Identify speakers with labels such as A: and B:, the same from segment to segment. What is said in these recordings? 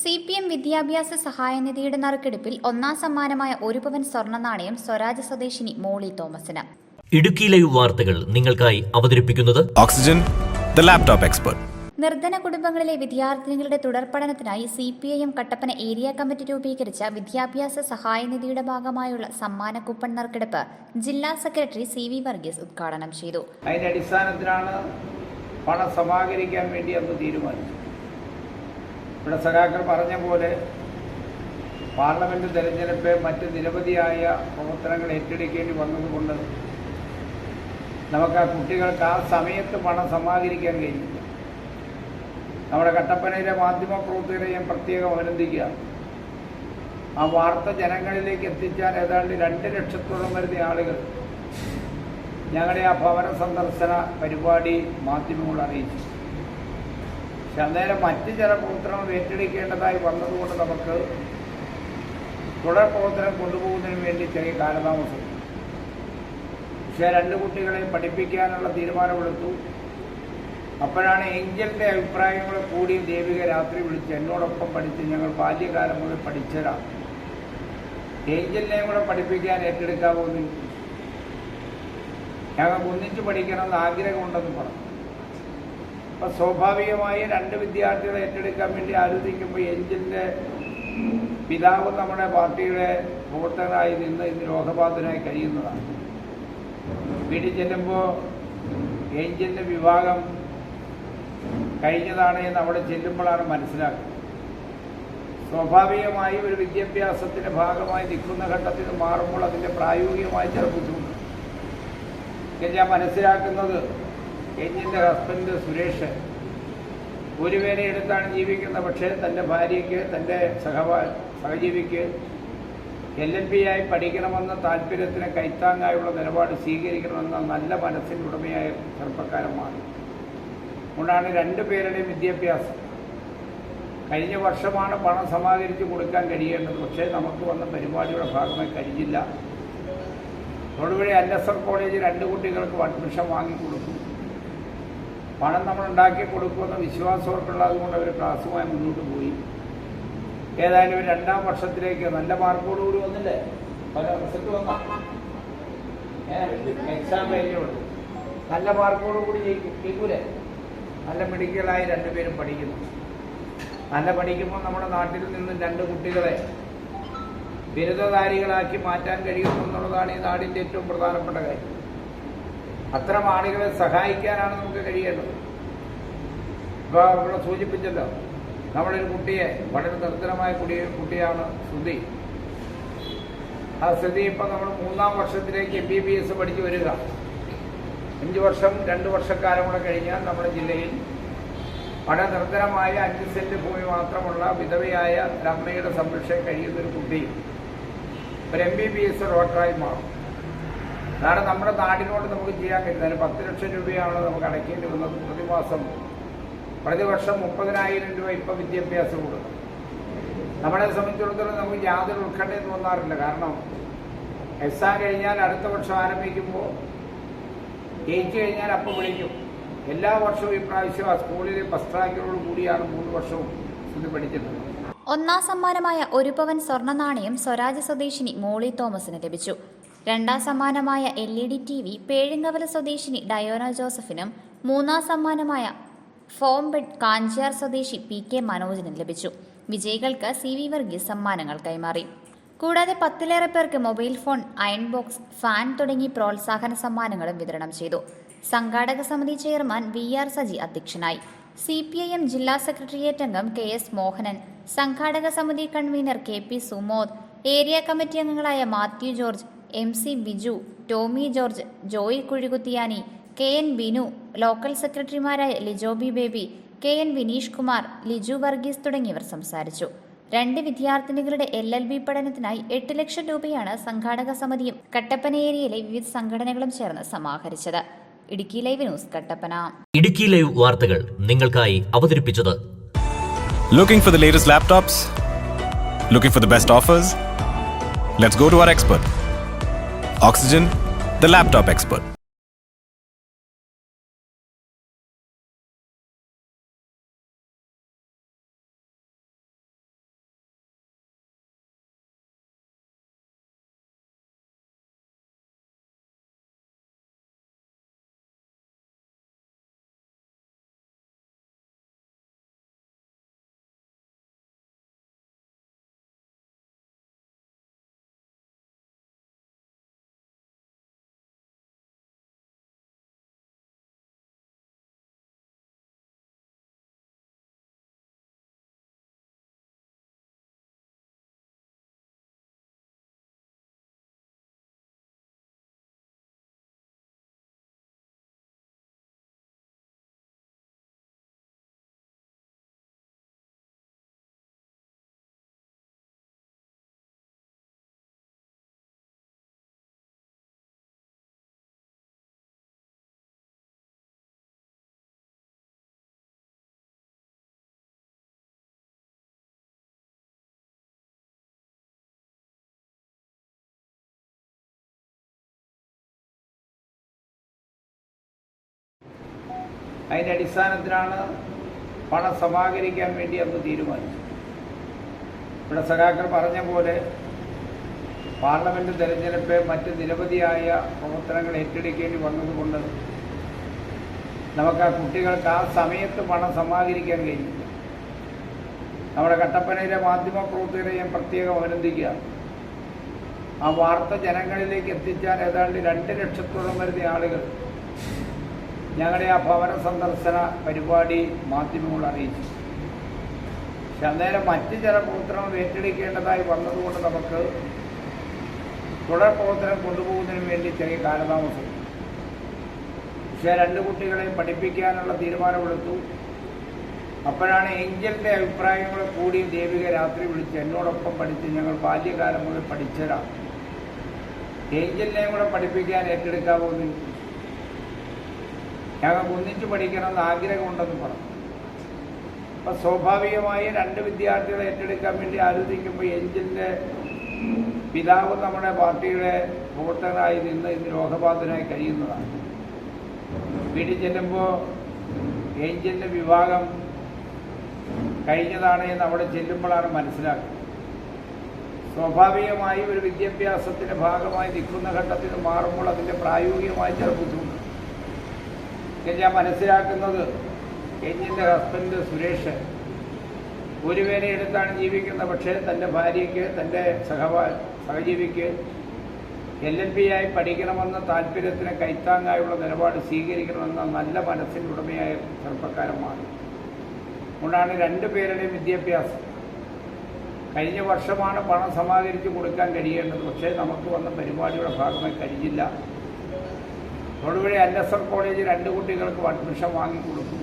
A: C P M വിദ്യാഭ്യാസ സഹായനിധിയുടെ നറുക്കെടുപ്പിൽ ഒന്നാം സമ്മാനമായ ഒരു പവൻ സ്വർണ നാണയം സ്വരാജ് സ്വദേശിനി മോളി തോമസിന്.
B: ഇടുക്കി ലൈവ് വാർത്തകൾ നിങ്ങൾക്കായി അവതരിപ്പിക്കുന്നത്
C: ഓക്സിജൻ ദ ലാപ്ടോപ്പ് എക്സ്പെർട്ട്.
A: നിർധന കുടുംബങ്ങളിലെ വിദ്യാർത്ഥിനികളുടെ തുടർ പഠനത്തിനായി C P I M Kattappana area committee രൂപീകരിച്ച വിദ്യാഭ്യാസ സഹായനിധിയുടെ ഭാഗമായുള്ള സമ്മാന കൂപ്പൺ നറുക്കെടുപ്പ് ജില്ലാ സെക്രട്ടറി സി വി വർഗീസ് ഉദ്ഘാടനം ചെയ്തു.
D: അതിന്റെ അടിസ്ഥാനത്തിലാണ് പണം സമാഹരിക്കാൻ വേണ്ടി അന്ന് തീരുമാനിച്ചത്. ഇവിടെ സഖാക്കൾ പറഞ്ഞ പോലെ പാർലമെന്റ് തെരഞ്ഞെടുപ്പ് മറ്റ് നിരവധിയായ പ്രവർത്തനങ്ങൾ ഏറ്റെടുക്കേണ്ടി വന്നതുകൊണ്ട് നമുക്ക് ആ കുട്ടികൾക്ക് ആ സമയത്ത് പണം സമാഹരിക്കാൻ കഴിഞ്ഞില്ല നമ്മുടെ കട്ടപ്പനയിലെ മാധ്യമ പ്രവർത്തകരെ ഞാൻ പ്രത്യേകം അഭിനന്ദിക്കുക. ആ വാർത്ത ജനങ്ങളിലേക്ക് എത്തിച്ചാൽ ഏതാണ്ട് രണ്ട് ലക്ഷത്തോളം വരുന്ന ആളുകൾ ഞങ്ങളുടെ ആ ഭവന സന്ദർശന പരിപാടി മാധ്യമങ്ങൾ അറിയിച്ചു. പക്ഷെ അന്നേരം മറ്റ് ചില പ്രവർത്തനങ്ങൾ ഏറ്റെടുക്കേണ്ടതായി വന്നതുകൊണ്ട് നമുക്ക് തുടർ പ്രവർത്തനം കൊണ്ടുപോകുന്നതിന് വേണ്ടി ചെറിയ കാലതാമസം. പക്ഷേ രണ്ട് കുട്ടികളെ പഠിപ്പിക്കാനുള്ള തീരുമാനമെടുത്തു. അപ്പോഴാണ് ഏഞ്ചലിന്റെ അഭിപ്രായങ്ങൾ കൂടി ദേവിക രാത്രി വിളിച്ച് എന്നോടൊപ്പം പഠിച്ച് ഞങ്ങൾ ബാല്യകാലം മുതൽ പഠിച്ചതാണ് ഏഞ്ചലിനെയും കൂടെ പഠിപ്പിക്കാൻ ഏറ്റെടുക്കാമോ എന്ന്. ഞങ്ങൾക്ക് ഒന്നിച്ച് പഠിക്കണമെന്ന് ആഗ്രഹമുണ്ടെന്ന് പറഞ്ഞു. അപ്പൊ സ്വാഭാവികമായി രണ്ട് വിദ്യാർത്ഥികളെ ഏറ്റെടുക്കാൻ വേണ്ടി ആലോചിക്കുമ്പോൾ എഞ്ചിന്റെ പിതാവ് നമ്മുടെ പാർട്ടിയുടെ പ്രവർത്തകനായി നിന്ന് ഇന്ന് രോഗബാധിതനായി കഴിയുന്നതാണ്. വീട്ടിൽ ചെല്ലുമ്പോൾ എഞ്ചിന്റെ വിഭാഗം കഴിഞ്ഞതാണ് എന്ന് അവിടെ ചെല്ലുമ്പോഴാണ് മനസ്സിലാക്കുന്നത്. സ്വാഭാവികമായി ഒരു വിദ്യാഭ്യാസത്തിന്റെ ഭാഗമായി നിൽക്കുന്ന ഘട്ടത്തിൽ മാറുമ്പോൾ അതിന്റെ പ്രായോഗികമായ ചില ബുദ്ധിമുട്ട് ഞാൻ മനസ്സിലാക്കുന്നത് എഞ്ചിന്റെ ഹസ്ബൻഡ് സുരേഷ് ഒരു വേലയെടുത്താണ് എടുത്താണ് ജീവിക്കുന്നത്. പക്ഷേ തന്റെ ഭാര്യയ്ക്ക് തന്റെ സഹപാ സഹജീവിക്ക് എൽ എൽ പി ആയി പഠിക്കണമെന്ന താല്പര്യത്തിന് കൈത്താങ്ങായുള്ള നിലപാട് സ്വീകരിക്കണമെന്ന നല്ല മനസ്സിന്റെ ഉടമയായ ചെറുപ്പക്കാരൻ മാറി. അതുകൊണ്ടാണ് രണ്ടു പേരുടെയും വിദ്യാഭ്യാസം. കഴിഞ്ഞ വർഷമാണ് പണം സമാഹരിച്ച് കൊടുക്കാൻ കഴിയേണ്ടത്. പക്ഷേ നമുക്ക് വന്ന പരിപാടിയുടെ ഭാഗമായി കഴിഞ്ഞില്ല. തൊടുപുഴ എർ കോളേജ് രണ്ട് കുട്ടികൾക്ക് അഡ്മിഷൻ വാങ്ങിക്കൊടുത്തു പണം നമ്മൾ ഉണ്ടാക്കി കൊടുക്കുമെന്ന വിശ്വാസവർക്കുള്ളത് കൊണ്ട് അവർ ക്ലാസ്സുമായി മുന്നോട്ട് പോയി. ഏതായാലും ഒരു രണ്ടാം വർഷത്തിലേക്ക് നല്ല മാർക്കോടുകൂടി വന്നില്ലേ? പല റിസൾട്ട് വന്ന. എക്സാം കഴിഞ്ഞോളൂ നല്ല മാർക്കോടുകൂടി ജയിക്കും. ജയിക്കൂലേ? നല്ല മെഡിക്കലായി രണ്ടുപേരും പഠിക്കുന്നു. നല്ല പഠിക്കുമ്പോൾ നമ്മുടെ നാട്ടിൽ നിന്നും രണ്ട് കുട്ടികളെ ബിരുദധാരികളാക്കി മാറ്റാൻ കഴിയുന്നു എന്നുള്ളതാണ് ഈ നാടിന്റെ ഏറ്റവും പ്രധാനപ്പെട്ട കാര്യം. അത്തരം ആളുകളെ സഹായിക്കാനാണ് നമുക്ക് കഴിയേണ്ടത്. ഇപ്പോൾ ഇവിടെ സൂചിപ്പിച്ചല്ലോ നമ്മളൊരു കുട്ടിയെ വളരെ നിർത്തരമായ കുടിയ കുട്ടിയാണ് ശ്രുതി. ആ ശ്രുതി ഇപ്പം നമ്മൾ മൂന്നാം വർഷത്തിലേക്ക് എം ബി ബി എസ് പഠിച്ചു വരിക. അഞ്ച് വർഷം രണ്ട് വർഷക്കാലം കൂടെ കഴിഞ്ഞാൽ നമ്മുടെ ജില്ലയിൽ വളരെ നിർദ്ധനമായ അഞ്ച് സെന്റ് ഭൂമി മാത്രമുള്ള വിധവയായ അമ്മയുടെ സംരക്ഷണം കഴിയുന്ന ഒരു കുട്ടി ഒരു എം ബി ബി എസ് ഡോക്ടറായി മാറും അതാണ് നമ്മുടെ നാടിനോട് നമുക്ക് ചെയ്യാൻ കഴിയുന്നത് പത്ത് ലക്ഷം രൂപയാണ് നമുക്ക് അടയ്ക്കേണ്ടി വന്നത് പ്രതിമാസം. പ്രതിവർഷം മുപ്പതിനായിരം രൂപ ഇപ്പം വിദ്യാഭ്യാസം കൊടുക്കും. നമ്മളെ സംബന്ധിച്ചിടത്തോളം നമുക്ക് യാതൊരു ഉത്കണ്ഠയും തോന്നാറില്ല. കാരണം എക്സാം കഴിഞ്ഞാൽ അടുത്ത വർഷം ആരംഭിക്കുമ്പോൾ ജയിച്ചു കഴിഞ്ഞാൽ അപ്പം വിളിക്കും. എല്ലാ വർഷവും ഇപ്രാവശ്യം ആ സ്കൂളിലെ ബസ് ട്രാക്കിനോട് കൂടിയാണ് മൂന്ന് വർഷവും ഇത് പഠിച്ചിട്ടുള്ളത്
A: ഒന്നാം സമ്മാനമായ ഒരു പവൻ സ്വർണ നാണയം സ്വരാജ് സ്വദേശിനി മോളി തോമസിന് ലഭിച്ചു. രണ്ടാം സമ്മാനമായ L E D T V Pezhingavala സ്വദേശിനി ഡയോന ജോസഫിനും മൂന്നാം സമ്മാനമായ ഫോം ബെഡ് കാഞ്ചിയാർ സ്വദേശി പി കെ മനോജിനും ലഭിച്ചു. വിജയികൾക്ക് സി വി വർഗീസ് സമ്മാനങ്ങൾ കൈമാറി. കൂടാതെ പത്തിലേറെ പേർക്ക് mobile phone iron box fan തുടങ്ങി പ്രോത്സാഹന സമ്മാനങ്ങളും വിതരണം ചെയ്തു. സംഘാടക സമിതി ചെയർമാൻ വി ആർ സജി അധ്യക്ഷനായി. സി പി ഐ എം ജില്ലാ സെക്രട്ടേറിയറ്റ് അംഗം കെ എസ് മോഹനൻ സംഘാടക സമിതി convener K P Sumod area committee അംഗങ്ങളായ Mathew George M C Biju Tommy George Joy Kuzhikuthiyani K N Binu local സെക്രട്ടറിമാരായ Lijobi Baby K N Vineesh Kumar Liju Varghese തുടങ്ങിയവർ സംസാരിച്ചു രണ്ട് വിദ്യാർത്ഥിനികളുടെ L L B പഠനത്തിനായി എട്ട് ലക്ഷം രൂപയാണ് സംഘാടക സമിതിയും കട്ടപ്പന ഏരിയയിലെ വിവിധ സംഘടനകളും ചേർന്ന് സമാഹരിച്ചത് Idukki live news Kattappana
B: Idukki live വാർത്തകൾ നിങ്ങൾക്കായി അവതരിപ്പിച്ചത്
C: Looking for the latest laptops? Looking for the best offers? Let's go to our expert. Oxygen, the laptop expert.
D: അതിന്റെ അടിസ്ഥാനത്തിലാണ് പണം സമാഹരിക്കാൻ വേണ്ടി അന്ന് തീരുമാനിച്ചത്. ഇവിടെ സഖാക്കൾ പറഞ്ഞ പോലെ പാർലമെന്റ് തെരഞ്ഞെടുപ്പ് മറ്റ് നിരവധിയായ പ്രവർത്തനങ്ങൾ ഏറ്റെടുക്കേണ്ടി വന്നതുകൊണ്ട് നമുക്ക് ആ കുട്ടികൾക്ക് ആ സമയത്ത് പണം സമാഹരിക്കാൻ കഴിഞ്ഞില്ല. നമ്മുടെ കട്ടപ്പനയിലെ മാധ്യമ പ്രവർത്തകരെ ഞാൻ പ്രത്യേകം അഭിനന്ദിക്കുക ആ വാർത്ത ജനങ്ങളിലേക്ക് എത്തിച്ചാൽ ഏതാണ്ട് രണ്ട് ലക്ഷത്തോളം വരുന്ന ആളുകൾ ഞങ്ങളുടെ ആ ഭവന സന്ദർശന പരിപാടി മാധ്യമങ്ങൾ അറിയിച്ചു. പക്ഷെ അന്നേരം മറ്റ് ചില പ്രവർത്തനങ്ങൾ ഏറ്റെടുക്കേണ്ടതായി വന്നതുകൊണ്ട് നമുക്ക് തുടർ പ്രവർത്തനം കൊണ്ടുപോകുന്നതിന് വേണ്ടി ചെറിയ കാലതാമസം. പക്ഷേ രണ്ട് കുട്ടികളെ പഠിപ്പിക്കാനുള്ള തീരുമാനമെടുത്തു. അപ്പോഴാണ് ഏഞ്ചലിന്റെ അഭിപ്രായങ്ങൾ കൂടി ദേവിക രാത്രി വിളിച്ച് എന്നോടൊപ്പം പഠിച്ച് ഞങ്ങൾ ബാല്യകാലം മുതൽ പഠിച്ചതാണ് ഏഞ്ചലിനെയും കൂടെ പഠിപ്പിക്കാൻ ഏറ്റെടുക്കാമോ എന്ന്. ഞങ്ങൾക്ക് ഒന്നിച്ച് പഠിക്കണമെന്ന് ആഗ്രഹമുണ്ടെന്ന് പറഞ്ഞു. അപ്പം സ്വാഭാവികമായി രണ്ട് വിദ്യാർത്ഥികളെ ഏറ്റെടുക്കാൻ വേണ്ടി ആലോചിക്കുമ്പോൾ എഞ്ചിന്റെ പിതാവ് നമ്മുടെ പാർട്ടിയുടെ പ്രവർത്തകനായി നിന്ന് ഇന്ന് രോഗബാധിതനായി കഴിയുന്നതാണ്. വീട്ടിൽ ചെല്ലുമ്പോൾ ഏഞ്ചലിന്റെ വിവാഹം കഴിഞ്ഞതാണ് എന്ന് അവിടെ ചെല്ലുമ്പോഴാണ് മനസ്സിലാക്കുന്നത് സ്വാഭാവികമായി ഒരു വിദ്യാഭ്യാസത്തിന്റെ ഭാഗമായി നിൽക്കുന്ന ഘട്ടത്തിൽ മാറുമ്പോൾ അതിന്റെ പ്രായോഗികമായി ചില ബുദ്ധിമുട്ട് ഞാൻ മനസ്സിലാക്കുന്നത് എഞ്ചിന്റെ ഹസ്ബൻഡ് സുരേഷ്. ഒരു വേനയെടുത്താണ് ജീവിക്കുന്നത്. പക്ഷേ തന്റെ ഭാര്യയ്ക്ക് തന്റെ സഹവാ സഹജീവിക്ക് എൽ എൽ ബി ആയി പഠിക്കണമെന്ന താല്പര്യത്തിന് കൈത്താങ്ങായുള്ള നിലപാട് സ്വീകരിക്കണമെന്ന നല്ല മനസ്സിന്റെ ഉടമയായ ചെറുപ്പക്കാരൻ മാറി. അതുകൊണ്ടാണ് രണ്ടു പേരുടെയും വിദ്യാഭ്യാസം. കഴിഞ്ഞ വർഷമാണ് പണം സമാഹരിച്ച് കൊടുക്കാൻ കഴിയേണ്ടത്. പക്ഷേ നമുക്ക് വന്ന പരിപാടിയുടെ ഭാഗമായി കഴിഞ്ഞില്ല. Thodupuzha N S L college രണ്ട് കുട്ടികൾക്ക് അഡ്മിഷൻ വാങ്ങിക്കൊടുക്കും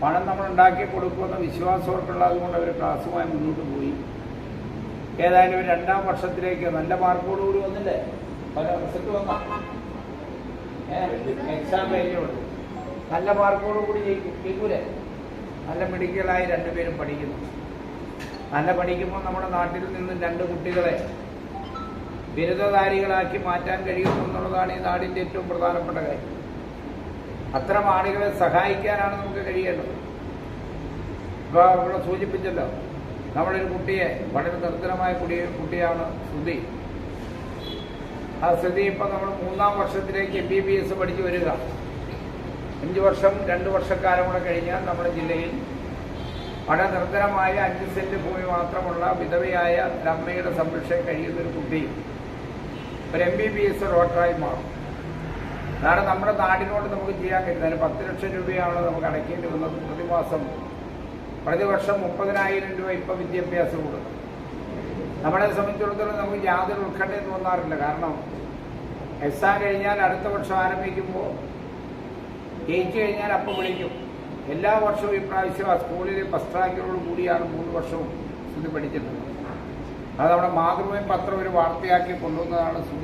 D: പണം നമ്മൾ ഉണ്ടാക്കി കൊടുക്കുമെന്ന വിശ്വാസമൊക്കെയുള്ളത് കൊണ്ട് അവർ ക്ലാസ്സുമായി മുന്നോട്ട് പോയി. ഏതായാലും രണ്ടാം വർഷത്തിലേക്ക് നല്ല മാർക്കോട് കൂടി വന്നില്ലേ? പല റിസൾട്ട് വന്ന? എക്സാം കഴിഞ്ഞോളൂ. നല്ല മാർക്കോടുകൂടി ജയിക്കും. ജയിക്കൂലേ നല്ല മെഡിക്കലായി രണ്ടുപേരും പഠിക്കുന്നു. നല്ല പഠിക്കുമ്പോൾ നമ്മുടെ നാട്ടിൽ നിന്നും രണ്ട് കുട്ടികളെ ബിരുദധാരികളാക്കി മാറ്റാൻ കഴിയുന്നു എന്നുള്ളതാണ് ഈ നാടിന്റെ ഏറ്റവും പ്രധാനപ്പെട്ട കാര്യം. അത്തരം ആളുകളെ സഹായിക്കാനാണ് നമുക്ക് കഴിയേണ്ടത്. ഇപ്പോൾ ഇവിടെ സൂചിപ്പിച്ചല്ലോ നമ്മളൊരു കുട്ടിയെ വളരെ നിർത്തനമായ കുട്ടി കുട്ടിയാണ് ശ്രുതി. ആ ശ്രുതി ഇപ്പം നമ്മൾ മൂന്നാം വർഷത്തിലേക്ക് എം ബി ബി എസ് പഠിച്ചു വരിക. അഞ്ച് വർഷം രണ്ട് വർഷക്കാലം കൂടെ കഴിഞ്ഞാൽ നമ്മുടെ ജില്ലയിൽ വളരെ നിർദ്ധനമായ അഞ്ച് സെന്റ് ഭൂമി മാത്രമുള്ള വിധവയായ ഒരു അമ്മയുടെ സംരക്ഷണം കഴിയുന്ന ഒരു കുട്ടി ഒരു എം ബി ബി എസ് ഡോക്ടറായി മാറും. അതാണ് നമ്മുടെ നാടിനോട് നമുക്ക് ചെയ്യാൻ കഴിയുന്നത് അതിന് പത്ത് ലക്ഷം രൂപയാണ് നമുക്ക് അടയ്ക്കേണ്ടി വന്നത് പ്രതിമാസം. പ്രതിവർഷം മുപ്പതിനായിരം രൂപ ഇപ്പം വിദ്യാഭ്യാസം കൊടുക്കും. നമ്മളെ സംബന്ധിച്ചിടത്തോളം നമുക്ക് യാതൊരു ഉത്കണ്ഠയും തോന്നാറില്ല. കാരണം എക്സാം കഴിഞ്ഞാൽ അടുത്ത വർഷം ആരംഭിക്കുമ്പോൾ ജയിച്ചു കഴിഞ്ഞാൽ അപ്പം വിളിക്കും. എല്ലാ വർഷവും ഇപ്രാവശ്യം ആ സ്കൂളിലെ ഫസ്റ്റ് റാങ്കിനോട് കൂടിയാണ് മൂന്ന് വർഷവും ഇത് പഠിച്ചിട്ടുള്ളത്. അത് നമ്മുടെ മാതൃഭൂമി പത്രം ഒരു വാർത്തയാക്കി കൊണ്ടുവന്നതാണ്